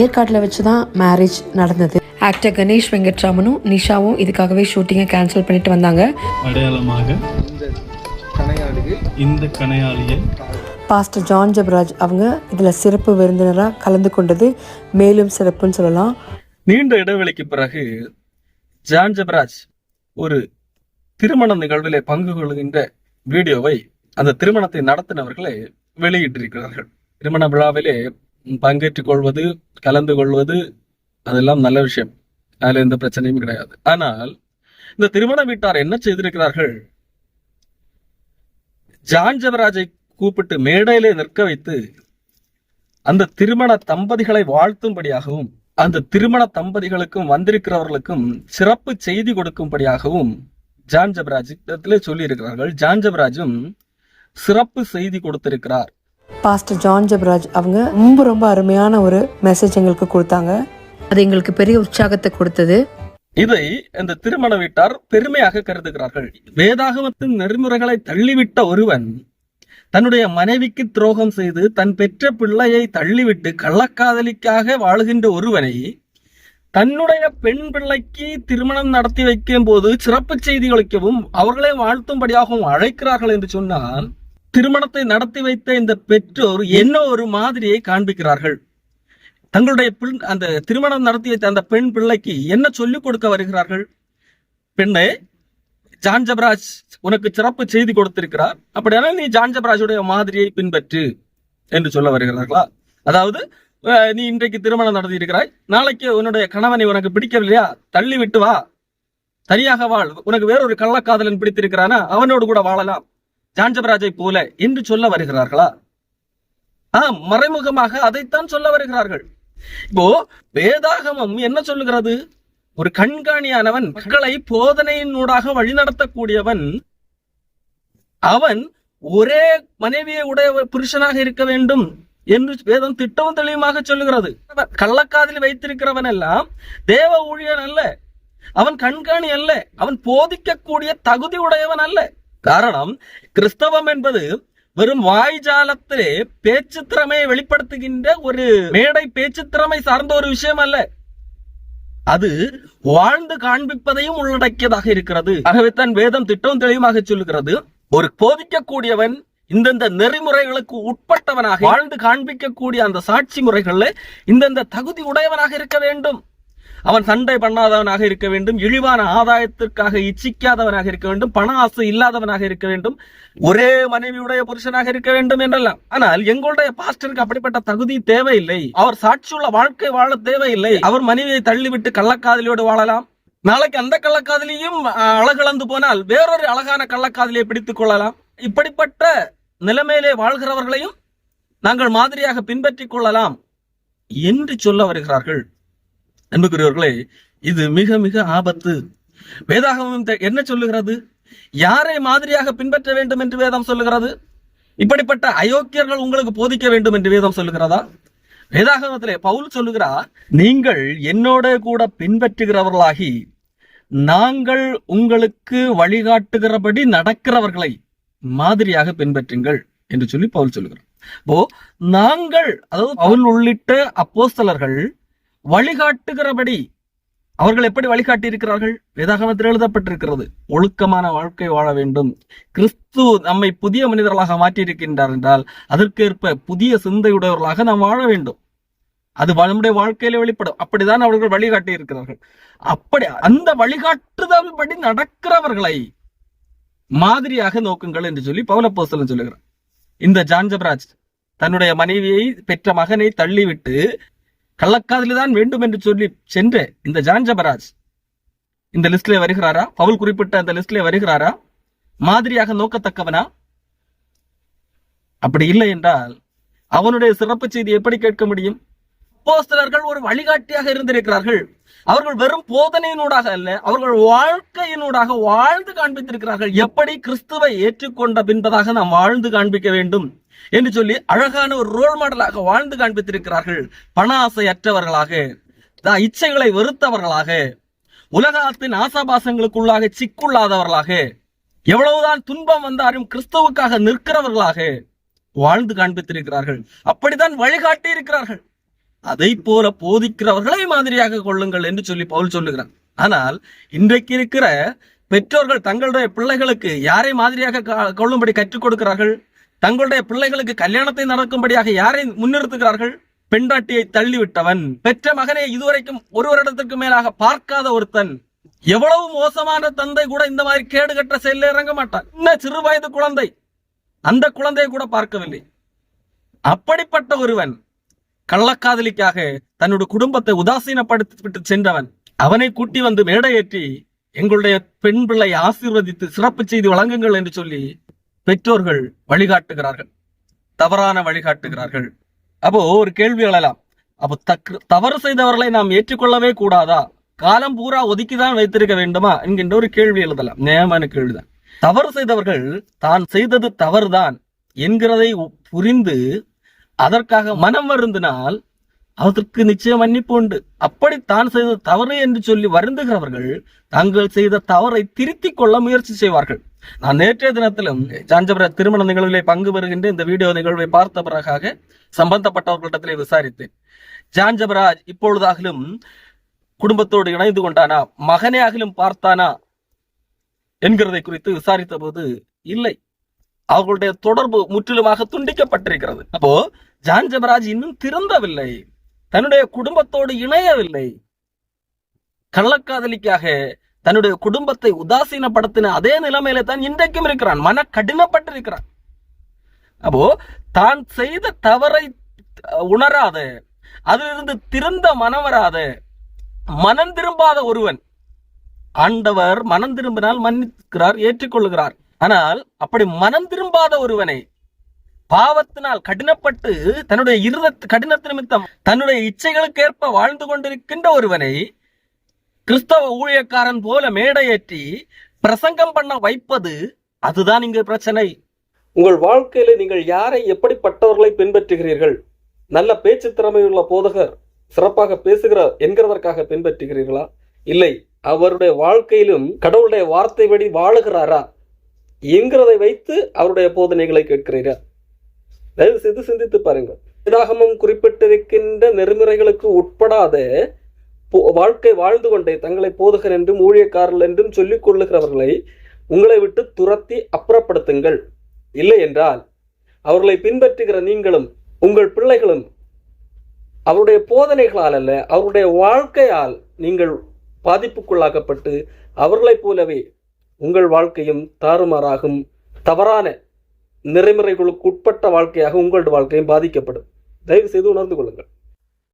ஏற்காட்டில் வச்சு தான் மேரேஜ் நடந்தது. ஆக்டர் கணேஷ் வெங்கட்ராமனும் நிஷாவும் இதுக்காகவே ஷூட்டிங்கை கேன்சல் பண்ணிட்டு வந்தாங்க. அடையாளமாக இந்த பாஸ்டர் ஜான் ஜபராஜ் அவங்க இதில் சிறப்பு விருந்தினராக கலந்து கொண்டது மேலும் சிறப்புன்னு சொல்லலாம். நீண்ட இடைவெளிக்கு பிறகு ஜான் ஜபராஜ் ஒரு திருமண நிகழ்விலே பங்கு கொள்கின்ற வீடியோவை அந்த திருமணத்தை நடத்தினவர்களை வெளியிட்டிருக்கிறார்கள். திருமண விழாவிலே பங்கேற்றுக் கொள்வது கலந்து கொள்வது அதெல்லாம் நல்ல விஷயம். அதுல எந்த பிரச்சனையும் கிடையாது. ஆனால் இந்த திருமண வீட்டார் என்ன செய்திருக்கிறார்கள்? ஜான்ஜவராஜை கூப்பிட்டு மேடையிலே நிற்க வைத்து அந்த திருமண தம்பதிகளை வாழ்த்தும்படியாகவும் அந்த திருமண தம்பதிகளுக்கும் வந்திருக்கிறவர்களுக்கும் சிறப்பு செய்தி கொடுக்கும்படியாகவும் ஜான் ஜபராஜ் இடத்திலே சொல்லியிருக்கிறார்கள். ஜான் ஜபராஜும் சிறப்பு செய்தி கொடுத்திருக்கிறார். பாஸ்டர் ஜான் ஜபராஜ் அவங்க ரொம்ப ரொம்ப அருமையான ஒரு மெசேஜ் எங்களுக்கு கொடுத்தாங்க. அது எங்களுக்கு பெரிய உற்சாகத்தை கொடுத்தது. இதை இந்த திருமண வீட்டார் பெருமையாக கருதுகிறார்கள். வேதாகமத்தின் நெறிமுறைகளை தள்ளிவிட்ட ஒருவன் தன்னுடைய மனைவிக்கு துரோகம் செய்து தன் பெற்ற பிள்ளையை தள்ளிவிட்டு கள்ளக்காதலிக்காக வாழுகின்ற ஒருவனை தன்னுடைய பெண் பிள்ளைக்கு திருமணம் நடத்தி வைக்கும் போது சிறப்பு செய்தி அளிக்கவும் அவர்களை வாழ்த்தும்படியாகவும் அழைக்கிறார்கள் என்று சொன்னால் திருமணத்தை நடத்தி வைத்த இந்த பெற்றோர் என்ன ஒரு மாதிரியை காண்பிக்கிறார்கள். தங்களுடைய அந்த திருமணம் நடத்தி வைத்த அந்த பெண் பிள்ளைக்கு என்ன சொல்லிக் கொடுக்க வருகிறார்கள்? பெண்ணே ஜான் ஜபராஜ் உனக்கு சிறப்பு செய்தி கொடுத்திருக்கிறார். அப்படியானால் நீ ஜான் ஜபராஜுடைய மாதிரியை பின்பற்று என்று சொல்ல வருகிறார்களா? அதாவது நீ இன்றைக்கு திருமணம் நடத்தி இருக்கிறாய் நாளைக்கு உன்னுடைய கணவனை உனக்கு பிடிக்கவில்லையா? தள்ளி விட்டு வா. தனியாக வாழ். உனக்கு வேறொரு கள்ளக்காதலன் பிடித்திருக்கிறானா? அவனோடு கூட வாழலாம். ஜான்ஜபராஜை போல என்று சொல்ல வருகிறார்களா? ஆ மறைமுகமாக அதைத்தான் சொல்ல வருகிறார்கள். இப்போ வேதாகமம் என்ன சொல்லுகிறது? ஒரு கண்காணியானவன் மக்களை போதனையினூடாக வழிநடத்தக்கூடியவன் அவன் ஒரே மனைவியை உடைய புருஷனாக இருக்க வேண்டும் என்று வேதம் திட்டமும் தெளிவுமாக சொல்லுகிறது. கள்ளக்காதலி வைத்திருக்கிறவன் எல்லாம் தேவ ஊழியன் அல்ல. அவன் கண்காணி அல்ல. அவன் போதிக்கக்கூடிய தகுதி உடையவன் அல்ல. காரணம் கிறிஸ்தவம் என்பது வெறும் வாய்ஜாலத்திலே பேச்சு திறமையை வெளிப்படுத்துகின்ற ஒரு மேடை பேச்சு திறமை சார்ந்த ஒரு விஷயம் அல்ல. அது வாழ்ந்து காண்பிப்பதையும் உள்ளடக்கியதாக இருக்கிறது. ஆகவே தான் வேதம் திட்டம் தெளிவாக சொல்லுகிறது ஒரு போதிக்கக்கூடியவன் இந்தந்த நெறிமுறைகளுக்கு உட்பட்டவனாக வாழ்ந்து காண்பிக்கக்கூடிய அந்த சாட்சி முறைகள்ல இந்தந்த தகுதி உடையவனாக இருக்க வேண்டும். அவன் சண்டை பண்ணாதவனாக இருக்க வேண்டும் இழிவான ஆதாயத்திற்காக இச்சிக்காதவனாக இருக்க வேண்டும் பண ஆசை இல்லாதவனாக இருக்க வேண்டும் ஒரே மனைவியுடைய புருஷனாக இருக்க வேண்டும் என்றெல்லாம். ஆனால் எங்களுடைய பாஸ்டருக்கு அப்படிப்பட்ட தகுதி தேவையில்லை. அவர் சாட்சியுள்ள வாழ்க்கை வாழ தேவையில்லை. அவர் மனைவியை தள்ளிவிட்டு கள்ளக்காதலியோடு வாழலாம். நாளைக்கு அந்த கள்ளக்காதலியும் அஹ், அழகிழந்து போனால் வேறொரு அழகான கள்ளக்காதலியை பிடித்துக் கொள்ளலாம். இப்படிப்பட்ட நிலைமையிலே வாழ்கிறவர்களையும் நாங்கள் மாதிரியாக பின்பற்றிக் கொள்ளலாம் என்று சொல்ல வருகிறார்கள். அன்புக்குரியவர்களே இது மிக மிக ஆபத்து. வேதாகமம் என்ன சொல்லுகிறது? யாரை மாதிரியாக பின்பற்ற வேண்டும் என்று வேதம் சொல்லுகிறது? இப்படிப்பட்ட அயோக்கியர்கள் உங்களுக்கு போதிக்க வேண்டும் என்று வேதம் சொல்லுகிறதா? வேதாகமத்திலே பவுல் சொல்லுகிறார் நீங்கள் என்னோட கூட பின்பற்றுகிறவர்களாகி நாங்கள் உங்களுக்கு வழிகாட்டுகிறபடி நடக்கிறவர்களை மாதிரியாக பின்பற்றுங்கள் என்று சொல்லி பவுல் சொல்லுகிறார். அப்போ நாங்கள் அதாவது பவுல் உள்ளிட்ட அப்போஸ்தலர்கள் வழிகாட்டுகிறபடி அவர்கள் எப்படி வழிகாட்டி இருக்கிறார்கள் வேதாகமத்தில் எழுதப்பட்டிருக்கிறது. ஒழுக்கமான வாழ்க்கை வாழ வேண்டும். கிறிஸ்து நம்மை புதிய மனிதர்களாக மாற்றி இருக்கின்றார் என்றால் அதற்கேற்ப புதிய சிந்தையுடையவர்களாக நாம் வாழ வேண்டும். அது நம்முடைய வாழ்க்கையில வெளிப்படும். அப்படிதான் அவர்கள் வழிகாட்டி இருக்கிறார்கள் அப்படி அந்த வழிகாட்டுதல் படி நடக்கிறவர்களை மாதிரியாக நோக்குங்கள் என்று சொல்லி பௌலப்போஸ்தலன் சொல்லுகிறார். இந்த ஜான்ஜபராஜ் தன்னுடைய மனைவியை பெற்ற மகனை தள்ளிவிட்டு கள்ளக்காதலி தான் வேண்டும் என்று சொல்லி சென்ற இந்த ஜான் ஜபராஜ் இந்த லிஸ்ட்ல வருகிறாரா? பவுல் குறிப்பிட்ட அந்த லிஸ்ட்ல வருகிறாரா? மாதிரியாக நோக்கத்தக்கவனா? அப்படி இல்லை என்றால் அவனுடைய சிறப்பு செய்தி எப்படி கேட்க முடியும்? அப்போஸ்தலர்கள் ஒரு வழிகாட்டியாக இருந்திருக்கிறார்கள். அவர்கள் வெறும் போதனையினூடாக அல்ல அவர்கள் வாழ்க்கையினூடாக வாழ்ந்து காண்பித்திருக்கிறார்கள். எப்படி கிறிஸ்துவை ஏற்றுக்கொண்ட பின்பதாக நாம் வாழ்ந்து காண்பிக்க வேண்டும்? என்று சொல்லி அழகான ஒரு ரோல் மாடலாக வாழ்ந்து காண்பித்திருக்கிறார்கள் பண ஆசை அற்றவர்களாக இச்சைகளை வெறுத்தவர்களாக உலகத்தின் ஆசாபாசங்களுக்குள்ளாக சிக்குள்ளாதவர்களாக எவ்வளவுதான் துன்பம் வந்தாலும் கிறிஸ்துவுக்காக நிற்கிறவர்களாக வாழ்ந்து காண்பித்திருக்கிறார்கள். அப்படித்தான் வழிகாட்டி இருக்கிறார்கள் அதை போல போதிக்கிறவர்களை மாதிரியாக கொள்ளுங்கள் என்று சொல்லி பவுல் சொல்லுகிறார் ஆனால் இன்றைக்கு இருக்கிற பெற்றோர்கள் தங்களுடைய பிள்ளைகளுக்கு யாரை மாதிரியாக கா- கொள்ளும்படி கற்றுக் கொடுக்கிறார்கள்? தங்களுடைய பிள்ளைகளுக்கு கல்யாணத்தை நடக்கும்படியாக யாரை முன்னிறுத்துகிறார்கள்? பெண்டாட்டியை தள்ளிவிட்டவன். பெற்ற மகனை இதுவரைக்கும் ஒரு வருடத்திற்கு மேலாக பார்க்காத ஒருத்தன். எவ்வளவு மோசமான தந்தை கூட இந்த மாதிரி கேடுகட்ட செயலில் இறங்க மாட்டான். இன்னும் சிறு வயது குழந்தை? அந்த குழந்தையை கூட பார்க்கவில்லை. அப்படிப்பட்ட ஒருவன் கள்ளக்காதலிக்காக தன்னுடைய குடும்பத்தை உதாசீனப்படுத்திவிட்டு சென்றவன் அவனை கூட்டி வந்து மேடையேற்றி எங்களுடைய பெண் பிள்ளை ஆசீர்வதித்து சிறப்பு செய்தி வழங்குங்கள் என்று சொல்லி பெற்றோர்கள் வழிகாட்டுகிறார்கள். தவறான வழிகாட்டுகிறார்கள். அப்போ ஒரு கேள்வி எழலாம். அப்போ தக்கு தவறு செய்தவர்களை நாம் ஏற்றுக்கொள்ளவே கூடாதா? காலம் பூரா ஒதுக்கிதான் வைத்திருக்க வேண்டுமா? என்கின்ற ஒரு கேள்வி எழுதலாம். நியாயமான கேள்விதான். தவறு செய்தவர்கள் தான் செய்தது தவறுதான் என்கிறதை புரிந்து அதற்காக மனம் வருந்தினால் அதற்கு நிச்சயம் மன்னிப்பு உண்டு. அப்படி தான் செய்த தவறு என்று சொல்லி வருந்துகிறவர்கள் தாங்கள் செய்த தவறை திருத்திக் கொள்ள முயற்சி செய்வார்கள். நான் நேற்றைய தினத்திலும் ஜாஞ்சபுர திருமண நிகழ்விலே பங்கு பெறுகின்ற இந்த வீடியோ நிகழ்வை பார்த்த பிறகாக சம்பந்தப்பட்டவர்களிடத்திலே விசாரித்தேன். ஜான்ஜபராஜ் இப்பொழுதாகிலும் குடும்பத்தோடு இணைந்து கொண்டானா மகனே ஆகிலும் பார்த்தானா என்கிறதை குறித்து விசாரித்த போது இல்லை. அவர்களுடைய தொடர்பு முற்றிலுமாக துண்டிக்கப்பட்டிருக்கிறது. அப்போ ஜான்ஜபராஜ் இன்னும் திருந்தவில்லை. தன்னுடைய குடும்பத்தோடு இணையவில்லை. கள்ளக்காதலிக்காக தன்னுடைய குடும்பத்தை உதாசீனப்படுத்தின அதே நிலைமையில தான் இன்றைக்கும் இருக்கிறான். மன கடினப்பட்டிருக்கிறான். அப்போ தான் செய்த தவறை உணராது உணராத அதிலிருந்து திருந்த மனம் வராது மனம் திரும்பாத ஒருவன். ஆண்டவர் மனம் திரும்பினால் மன்னிக்கிறார் ஏற்றுக்கொள்கிறார் ஆனால் அப்படி மனம் திரும்பாத ஒருவனை பாவத்தினால் கடினப்பட்டு தன்னுடைய இருத கடினத்து நிமித்தம் தன்னுடைய இச்சைகளுக்கேற்ப வாழ்ந்து கொண்டிருக்கின்ற ஒருவனை கிறிஸ்தவ ஊழியக்காரன் போல மேடையேற்றி பிரசங்கம் பண்ண வைப்பது அதுதான் இங்கு பிரச்சனை. உங்கள் வாழ்க்கையில நீங்கள் யாரை எப்படிப்பட்டவர்களை பின்பற்றுகிறீர்கள்? நல்ல பேச்சு திறமையுள்ள போதகர் சிறப்பாக பேசுகிறார் என்கிறதற்காக பின்பற்றுகிறீர்களா? இல்லை அவருடைய வாழ்க்கையிலும் கடவுளுடைய வார்த்தைப்படி வாழுகிறாரா? என்கிறதை வைத்து அவருடைய போதனைகளை கேட்கிறீரா? தயவு செய்து சிந்தித்து பாருங்கள். வேதாகமம் குறிப்பிட்டிருக்கின்ற நெறிமுறைகளுக்கு உட்படாத வாழ்க்கை வாழ்ந்து கொண்டே தங்களை போதகர் என்றும் ஊழியக்காரர்கள் என்றும் சொல்லிக் கொள்ளுகிறவர்களை உங்களை விட்டு துரத்தி அப்புறப்படுத்துங்கள். இல்லை என்றால் அவர்களை பின்பற்றுகிற நீங்களும் உங்கள் பிள்ளைகளும் அவருடைய போதனைகளால் அல்ல அவருடைய வாழ்க்கையால் நீங்கள் பாதிப்புக்குள்ளாக்கப்பட்டு அவர்களைப் போலவே உங்கள் வாழ்க்கையும் தாறுமாறாகும். தவறான நெறிமுறைகளுக்கு உட்பட்ட வாழ்க்கையாக உங்களது வாழ்க்கையும் பாதிக்கப்படும். தயவு செய்து உணர்ந்து கொள்ளுங்கள்.